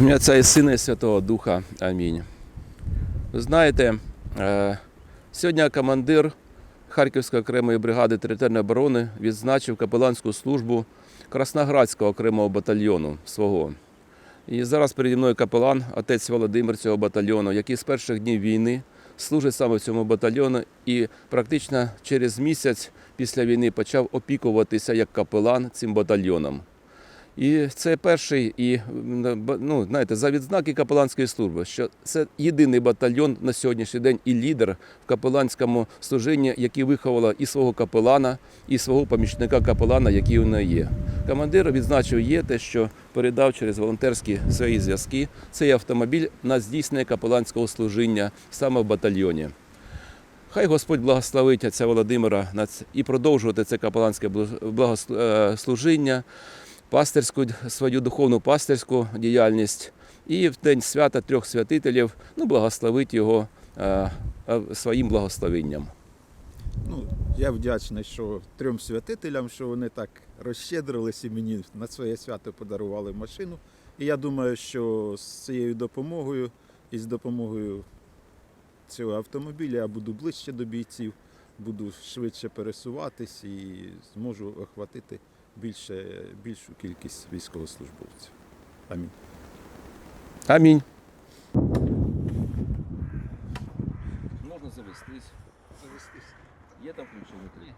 Ім'я Отця і Сина і Святого Духа. Амінь. Ви знаєте, е, сьогодні командир Харківської окремої бригади територіальної оборони відзначив капеланську службу Красноградського окремого батальйону свого. І зараз переді мною капелан, отець Володимир цього батальйону, який з перших днів війни служить саме в цьому батальйону і практично через місяць після війни почав опікуватися як капелан цим батальйоном. І це перший і ну, знаєте, за відзнаки капеланської служби, що це єдиний батальйон на сьогоднішній день і лідер в капеланському служінні, який виховала і свого капелана, і свого помічника капелана, який у неї є. Командир відзначив є те, що передав через волонтерські свої зв'язки цей автомобіль на здійснення капеланського служіння саме в батальйоні. Хай Господь благословить отця Володимира і продовжувати це капеланське благос- благос- е, пастирську свою духовну пастирську діяльність і в день свята трьох святителів ну, благословить його е, е, своїм благословенням. Ну, я вдячний, що трьом святителям, що вони так розщедрились і мені на своє свято подарували машину. І я думаю, що з цією допомогою і з допомогою цього автомобіля я буду ближче до бійців, буду швидше пересуватись і зможу охватити більше, більшу кількість військовослужбовців. Амінь. Амінь. Можна завестись. Завестись. Є там ключі внутрі.